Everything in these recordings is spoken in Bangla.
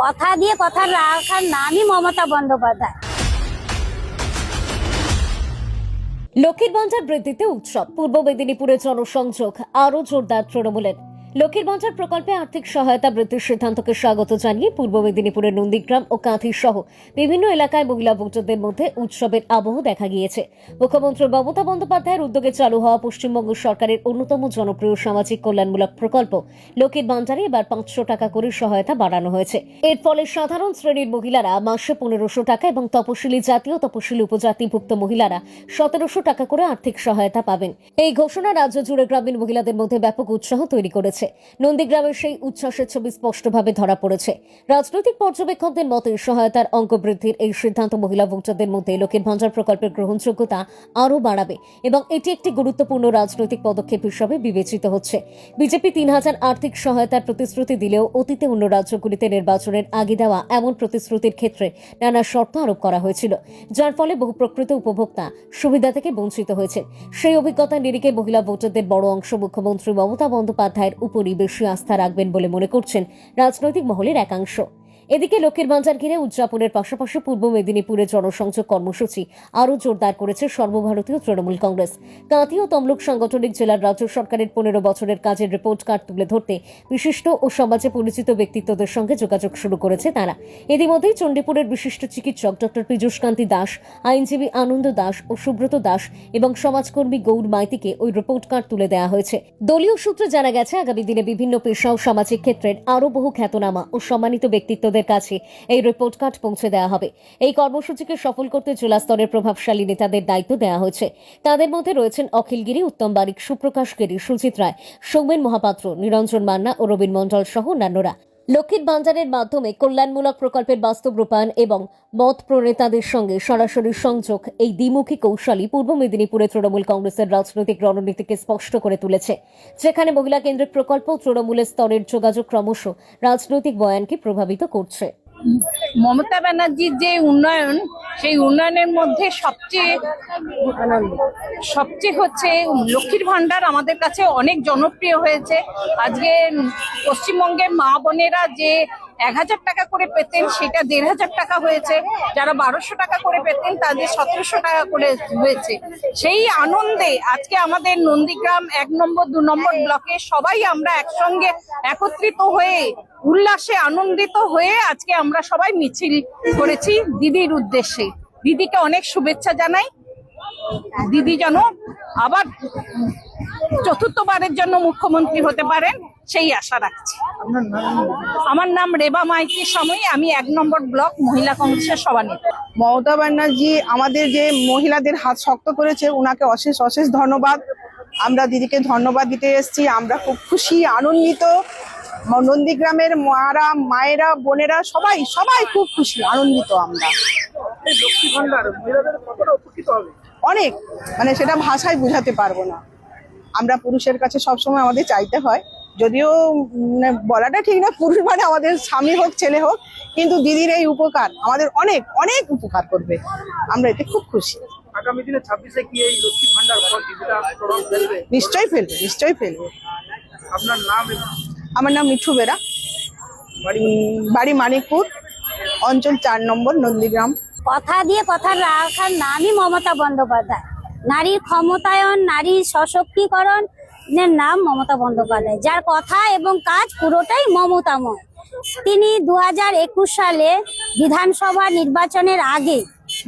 কথা দিয়ে কথা রাখার নামই মমতা বন্দ্যোপাধ্যায়। লক্ষ্মীর ভাণ্ডার বৃদ্ধিতে উৎসব। পূর্ব মেদিনীপুরে জনসংযোগ, আরও জোরদার তৃণমূলের। লক্ষ্মীর ভান্ডার প্রকল্পে আর্থিক সহায়তা বৃদ্ধির সিদ্ধান্তকে স্বাগত জানিয়ে পূর্ব মেদিনীপুরের নন্দীগ্রাম ও কাঁথি সহ বিভিন্ন এলাকায় মহিলা ভোটারদের মধ্যে উৎসবের আবহ দেখা গিয়েছে। মুখ্যমন্ত্রী মমতা বন্দ্যোপাধ্যায়ের উদ্যোগে চালু হওয়া পশ্চিমবঙ্গ সরকারের অন্যতম জনপ্রিয় সামাজিক কল্যাণমূলক প্রকল্প। লক্ষ্মীর ভান্ডারে এবার পাঁচশো টাকা করে সহায়তা বাড়ানো হয়েছে। এর ফলে সাধারণ শ্রেণির মহিলারা মাসে পনেরোশো টাকা এবং তপশিলি জাতি ও তপশিলি উপজাতিভুক্ত মহিলারা সতেরোশো টাকা করে আর্থিক সহায়তা পাবেন। এই ঘোষণা রাজ্য জুড়ে গ্রামীণ মহিলাদের মধ্যে ব্যাপক উৎসাহ তৈরি করেছে। নন্দীগ্রামের সেই উচ্ছ্বাসের ছবি স্পষ্টভাবে ধরা পড়েছে। রাজনৈতিক পর্যবেক্ষকদের মতে সহায়তার অঙ্ক বৃদ্ধির এই সিদ্ধান্ত মহিলা ভোটারদের মধ্যে লক্ষ্মীর ভান্ডার প্রকল্পের গ্রহণযোগ্যতা আরও বাড়াবে এবং এটি একটি গুরুত্বপূর্ণ রাজনৈতিক পদক্ষেপ হিসাবে বিবেচিত হচ্ছে। বিজেপি তিন হাজার আর্থিক সহায়তার প্রতিশ্রুতি দিলেও অতীতে অন্য রাজ্যগুলিতে নির্বাচনের আগে দেওয়া এমন প্রতিশ্রুতির ক্ষেত্রে নানা শর্ত আরোপ করা হয়েছিল, যার ফলে বহু প্রকৃত উপভোক্তা সুবিধা থেকে বঞ্চিত হয়েছে সেই অভিজ্ঞতা নিরিখে মহিলা ভোটারদের বড় অংশ মুখ্যমন্ত্রী মমতা বন্দ্যোপাধ্যায়ের উপরই বেশি আস্থা রাখবেন বলে মনে করছেন রাজনৈতিক মহলের একাংশ। এদিকে লক্ষ্মীর বাজার ঘিরে উদযাপনের পাশাপাশি পূর্ব মেদিনীপুরে জনসংযোগ কর্মসূচি আরও জোরদার করেছে সর্বভারতীয় তৃণমূল কংগ্রেস। কাঁথি ও তমলুক সাংগঠনিক জেলার রাজ্য সরকারের পনেরো বছরের কাজের রিপোর্ট কার্ড তুলে ধরতে বিশিষ্ট ও সমাজে পরিচিত ব্যক্তিত্বদের সঙ্গে যোগাযোগ শুরু করেছে তারা। ইতিমধ্যেই চণ্ডীপুরের বিশিষ্ট চিকিৎসক ডক্টর পীযূষ কান্তি দাস, আইনজীবী আনন্দ দাস ও সুব্রত দাস এবং সমাজকর্মী গৌর মাইতিকে ওই রিপোর্ট কার্ড তুলে দেওয়া হয়েছে। দলীয় সূত্রে জানা গেছে, আগামী দিনে বিভিন্ন পেশা ও সামাজিক ক্ষেত্রের আরও বহু খ্যাতনামা ও সম্মানিত ব্যক্তিত্বদের কাছে এই রিপোর্ট কার্ড পৌঁছে দেওয়া হবে। এই কর্মসূচিকে সফল করতে জেলা স্তরের প্রভাবশালী নেতাদের দায়িত্ব দেওয়া হয়েছে। তাদের মধ্যে রয়েছেন অখিলগিরি, উত্তম বারিক, সুপ্রকাশ গিরি, সুজিত রায়, সৌমেন মহাপাত্র, নিরঞ্জন মান্না ও রবীন মণ্ডল সহ অন্যান্যরা। লক্ষ্মীর বাঞ্জারের মাধ্যমে কল্যাণমূলক প্রকল্পের বাস্তব রূপায়ণ এবং মত প্রণেতাদের সঙ্গে সরাসরি সংযোগ এই দ্বিমুখী কৌশলী পূর্ব মেদিনীপুরে তৃণমূল কংগ্রেসের রাজনৈতিক রণনীতিকে স্পষ্ট করে তুলেছে। যেখানে মহিলা কেন্দ্রিক প্রকল্প তৃণমূলের স্তরের যোগাযোগ ক্রমশ রাজনৈতিক বয়ানকে প্রভাবিত করছে। মমতা ব্যানার্জির যে উন্নয়ন, সেই উন্নয়নের মধ্যে সবচেয়ে সবচেয়ে হচ্ছে লক্ষ্মীর ভাণ্ডার আমাদের কাছে অনেক জনপ্রিয় হয়েছে। আজকে পশ্চিমবঙ্গের মা বোনেরা যে এক হাজার টাকা করে পেতেন, সেটা দেড় হাজার টাকা হয়েছে। যারা বারোশো টাকা করে পেতেন, তাদের সতেরোশো টাকা করে হয়েছে। সেই আনন্দে আজকে আমাদের নন্দীগ্রাম এক নম্বর, দু নম্বর ব্লকে সবাই আমরা একসঙ্গে একত্রিত হয়ে উল্লাসে আনন্দিত হয়ে আজকে আমরা সবাই মিছিল করেছি দিদির উদ্দেশ্যে। দিদিকে অনেক শুভেচ্ছা জানাই। দিদি যেন আবার চতুর্থবারের জন্য মুখ্যমন্ত্রী হতে পারেন, সেই আশা রাখছি। আমার নাম রেবা মাইতি সময় আমি এক নম্বর ব্লক মহিলা কংগ্রেসের সভানেত্রী। মমতা ব্যানার্জি আমাদের যে মহিলাদের হাত শক্ত করেছে ওনাকে অশেষ অশেষ ধন্যবাদ। আমরা দিদিকে ধন্যবাদ দিতে এসেছি, আমরা খুব খুশি, আনন্দিত। নন্দীগ্রামের মারা মায়েরা বোনেরা সবাই সবাই খুব খুশি আনন্দিত আমরা। অনেক মানে সেটা ভাষায় বোঝাতে পারব না। আমরা পুরুষের কাছে সবসময় আমাদের চাইতে হয়। যদিও উম, বলাটা ঠিক না পুরুষ মানে আমাদের স্বামী হোক ছেলে হোক কিন্তু দিদির এই উপকার আমাদের অনেক অনেক উপকার করবে। আমরা এতে খুব খুশি। আগামী দিনে ছাব্বিশে কি এই লক্ষ্মী ভান্ডার নিশ্চয়ই ফেলবে নিশ্চয়ই ফেলবে। আপনার নাম আমার নাম মিঠু বেরা। বাড়ি মানিকপুর, অঞ্চল চার নম্বর, নন্দীগ্রাম। কথা দিয়ে কথা রাখার নামই মমতা বন্দ্যোপাধ্যায়। নারীর ক্ষমতায়ন, নারী সশক্তিকরণ নাম মমতা বন্দ্যোপাধ্যায়। যার কথা এবং কাজ পুরোটাই মমতাময়। তিনি দু একুশ সালে বিধানসভা নির্বাচনের আগে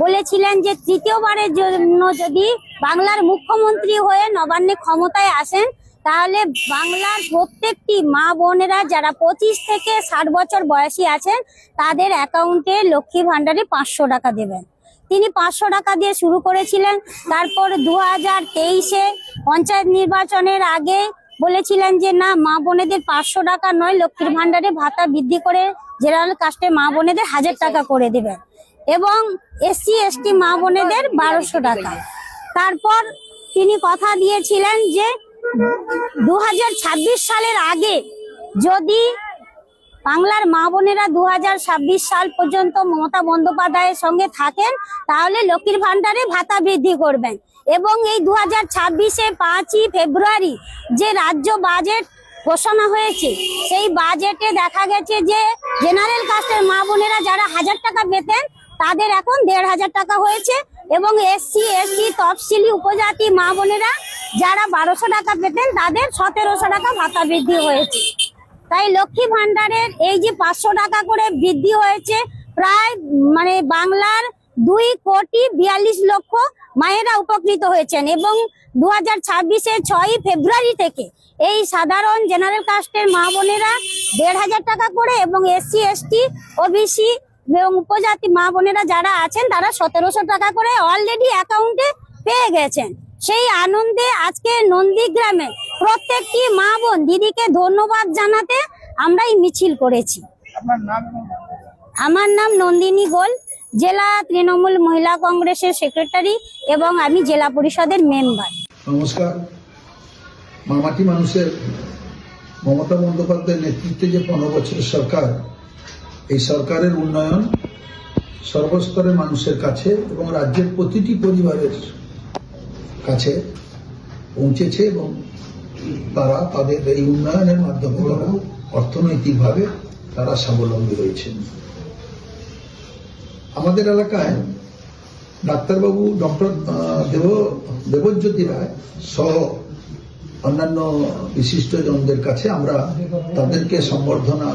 বলেছিলেন যে তৃতীয়বারের জন্য যদি বাংলার মুখ্যমন্ত্রী হয়ে নবান্নে ক্ষমতায় আসেন তাহলে বাংলার প্রত্যেকটি মা বোনেরা যারা পঁচিশ থেকে ষাট বছর বয়সী আছেন, তাদের অ্যাকাউন্টে লক্ষ্মী ভান্ডারে পাঁচশো টাকা দেবেন। তিনি পাঁচশো টাকা দিয়ে শুরু করেছিলেন। তারপর দু হাজার তেইশে পঞ্চায়েত নির্বাচনের আগে বলেছিলেন যে, না, মা বোনেদের পাঁচশো টাকা নয়, লক্ষ্মীর ভান্ডারে ভাতা বৃদ্ধি করে জেনারেল কাস্টে মা বোনেদের হাজার টাকা করে দেবেন। এবং এসসি, এসটি মা বোনেদের বারোশো টাকা। তারপর তিনি কথা দিয়েছিলেন যে দু হাজার ছাব্বিশ সালের আগে যদি বাংলার মা বোনেরা দু হাজার ছাব্বিশ সাল পর্যন্ত মমতা বন্দ্যোপাধ্যায়ের সঙ্গে থাকেন, তাহলে লক্ষ্মীর ভান্ডারে ভাতা বৃদ্ধি করবেন। এবং এই দু হাজার ছাব্বিশে পাঁচই ফেব্রুয়ারি যে রাজ্য বাজেট ঘোষণা হয়েছে, সেই বাজেটে দেখা গেছে যে জেনারেল কাস্টের মা বোনেরা যারা হাজার টাকা পেতেন, তাদের এখন দেড় হাজার টাকা হয়েছে। এবং এসসি, এসটি, তফসিলি উপজাতি মা বোনেরা যারা বারোশো টাকা পেতেন তাদের সতেরোশো টাকা ভাতা বৃদ্ধি হয়েছে। তাই লক্ষ্মী ভান্ডারের এই যে পাঁচশো টাকা করে বৃদ্ধি হয়েছে, প্রায় মানে বাংলার দুই কোটি বিয়াল্লিশ লক্ষ মায়েরা উপকৃত হয়েছেন এবং দু হাজার ছাব্বিশের ছয়ই ফেব্রুয়ারি থেকে এই সাধারণ জেনারেল কাস্টের মা বোনেরা দেড় হাজার টাকা করে এবং এসসি, এসটি, ওবিসি এবং উপজাতি মা বোনেরা যারা আছেন তারা সতেরোশো টাকা করে অলরেডি অ্যাকাউন্টে পেয়ে গেছেন। সেই আনন্দে আজকে নন্দীগ্রামে প্রত্যেকটি মা বোন দিদিকে ধন্যবাদ জানাতে আমরা এই মিছিল করেছি। আমার নাম নন্দিনী গোল জেলা তৃণমূল মহিলা কংগ্রেসের সেক্রেটারি এবং আমি জেলা পরিষদের মেম্বার নমস্কার। মামাটি মানুষের মমতা বন্দ্যোপাধ্যায়ের নেতৃত্বে যে পনেরো বছরের সরকার এই সরকারের উন্নয়ন সর্বস্তরের মানুষের কাছে এবং রাজ্যের প্রতিটি পরিবারের কাছে পৌঁছেছে এবং তারা তাদের এই উন্নয়নের মাধ্যমে তারা অর্থনৈতিকভাবে তারা স্বাবলম্বী হয়েছেন আমাদের এলাকায় ডাক্তারবাবু, ডক্টর দেব, দেবজ্যোতি রায় সহ অন্যান্য বিশিষ্টজনদের কাছে আমরা তাদেরকে সম্বর্ধনা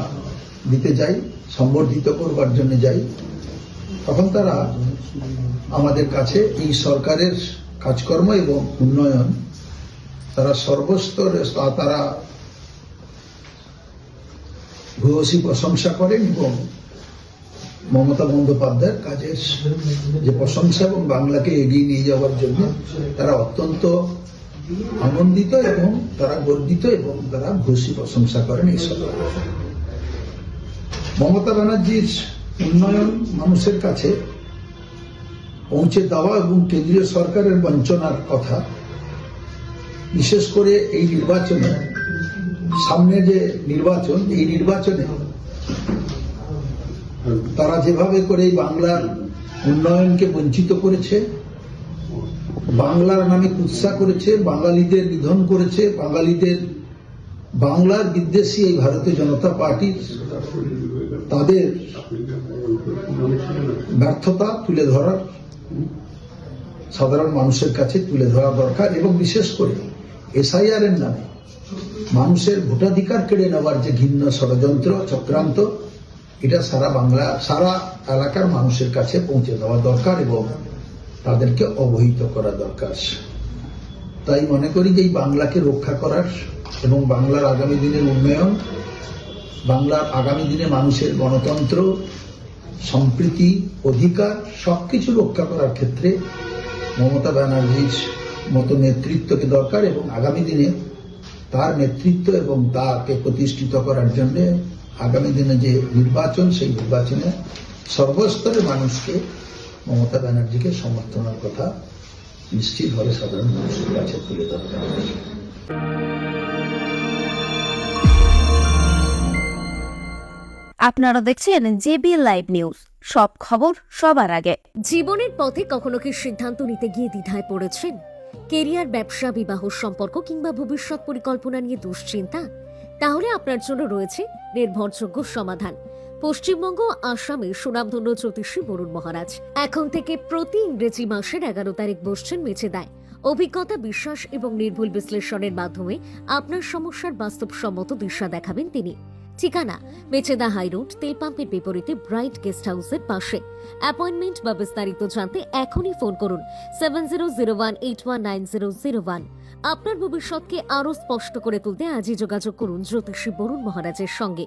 দিতে যাই, সম্বর্ধিত করবার জন্য যাই, তখন তারা আমাদের কাছে এই সরকারের কাজকর্ম এবং উন্নয়ন তারা সর্বস্তরে তারা ভূয়সী প্রশংসা করেন এবং মমতা বন্দ্যোপাধ্যায়ের কাজের যে প্রশংসা এবং বাংলাকে এগিয়ে নিয়ে যাওয়ার জন্য তারা অত্যন্ত আনন্দিত এবং তারা গর্বিত এবং তারা ঘুষি প্রশংসা করেন এই সরকার। মমতা ব্যানার্জির উন্নয়ন মানুষের কাছে পৌঁছে দেওয়া এবং কেন্দ্রীয় সরকারের বঞ্চনার কথা, বিশেষ করে এই নির্বাচনে, সামনে যে নির্বাচন, এই নির্বাচনে তারা যেভাবে করে বাংলার উন্নয়নকে বঞ্চিত করেছে, বাংলার নামে কুৎসা করেছে, বাঙালিদের নিধন করেছে, বাঙালিদের, বাংলার বিদ্বেষী এই ভারতীয় জনতা পার্টির তাদের ব্যর্থতা তুলে ধরার সাধারণ মানুষের কাছে তুলে ধরা দরকার এবং বিশেষ করে এসআইআর এর নামে মানুষের ভোটাধিকার কেড়ে নেওয়ার যে ঘিন্ন ষড়যন্ত্র, চক্রান্ত, এটা সারা বাংলা, সারা এলাকার মানুষের কাছে পৌঁছে দেওয়া দরকার এবং তাদেরকে অবহিত করা দরকার। তাই মনে করি যে এই বাংলাকে রক্ষা করার এবং বাংলার আগামী দিনের উন্নয়ন বাংলার আগামী দিনে মানুষের গণতন্ত্র, সম্প্রীতি, অধিকার সবকিছু রক্ষা করার ক্ষেত্রে মমতা ব্যানার্জির মতো নেতৃত্বকে দরকার এবং আগামী দিনে তার নেতৃত্ব এবং তাকে প্রতিষ্ঠিত করার জন্য আগামী দিনে যে নির্বাচন, সেই নির্বাচনে সর্বস্তরের মানুষকে মমতা ব্যানার্জিকে সমর্থনের কথা নিশ্চিতভাবে সাধারণ মানুষের কাছে তুলে ধরা আপনারা দেখছেন জেবি লাইভ নিউজ। সব খবর সবার আগে। জীবনের পথে কখনো কি সিদ্ধান্ত নিতে গিয়ে দ্বিধায় পড়েছেন? কেরিয়ার, ব্যবসা, বিবাহ সম্পর্ক কিংবা ভবিষ্যৎ পরিকল্পনা নিয়ে দুশ্চিন্তা? তাহলে আপনার জন্য রয়েছে নির্ভরযোগ্য সমাধান। পশ্চিমবঙ্গ, আসামে সুনামধন্য জ্যোতিষী বরুণ মহারাজ। এখন থেকে প্রতি ইংরেজি মাসের এগারো তারিখ বসছেন মেচে দেয়। অভিজ্ঞতা, বিশ্বাস এবং নির্ভুল বিশ্লেষণের মাধ্যমে আপনার সমস্যার বাস্তবসম্মত দিশা দেখাবেন তিনি। ঠিকানা মেচেদা হাইরোড তেল পাম্পের বিপরীতে ব্রাইট গেস্ট হাউসের পাশে। অ্যাপয়েন্টমেন্ট বা বিস্তারিত জানতে এখনই ফোন করুন seven zero zero one eight one nine zero zero one আপনার ভবিষ্যৎকে আরও স্পষ্ট করে তুলতে আজই যোগাযোগ করুন জ্যোতিষী বরুণ মহারাজের সঙ্গে।